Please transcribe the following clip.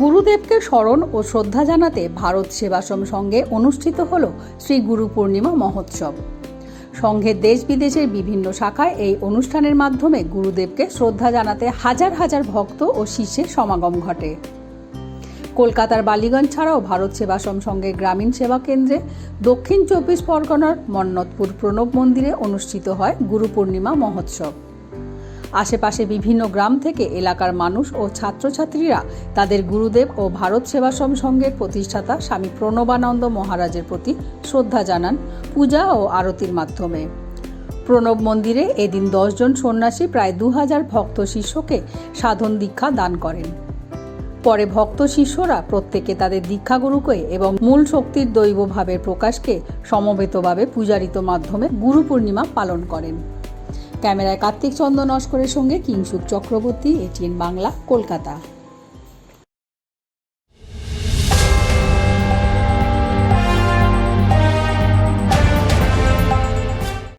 গুরুদেবকে স্মরণ ও শ্রদ্ধা জানাতে ভারত সেবাশ্রম সঙ্গে অনুষ্ঠিত হল শ্রী গুরু পূর্ণিমা মহোৎসব। সংঘের দেশ বিদেশের বিভিন্ন শাখায় এই অনুষ্ঠানের মাধ্যমে গুরুদেবকে শ্রদ্ধা জানাতে হাজার হাজার ভক্ত ও শিষ্যের সমাগম ঘটে। কলকাতার বালিগঞ্জ ছাড়াও ভারত সেবাশ্রম সঙ্গের গ্রামীণ সেবা কেন্দ্রে দক্ষিণ চব্বিশ পরগনার মন্নতপুর প্রণব মন্দিরে অনুষ্ঠিত হয় গুরু পূর্ণিমা মহোৎসব। আশেপাশে বিভিন্ন গ্রাম থেকে এলাকার মানুষ ও ছাত্রছাত্রীরা তাদের গুরুদেব ও ভারত সেবাশ্রম সংঘের প্রতিষ্ঠাতা স্বামী প্রণবানন্দ মহারাজের প্রতি শ্রদ্ধা জানান পূজা ও আরতির মাধ্যমে। প্রণব মন্দিরে এদিন দশজন সন্ন্যাসী প্রায় দু হাজার ভক্ত শিষ্যকে সাধন দীক্ষা দান করেন। পরে ভক্ত শিষ্যরা প্রত্যেকে তাদের দীক্ষাগুরুকে এবং মূল শক্তির দৈব ভাবের প্রকাশকে সমবেতভাবে পূজারিত মাধ্যমে গুরু পূর্ণিমা পালন করেন। ক্যামেরায় কার্তিক চন্দন নস্করের সঙ্গে কিংসুক চক্রবর্তী এটিএন বাংলা কলকাতা।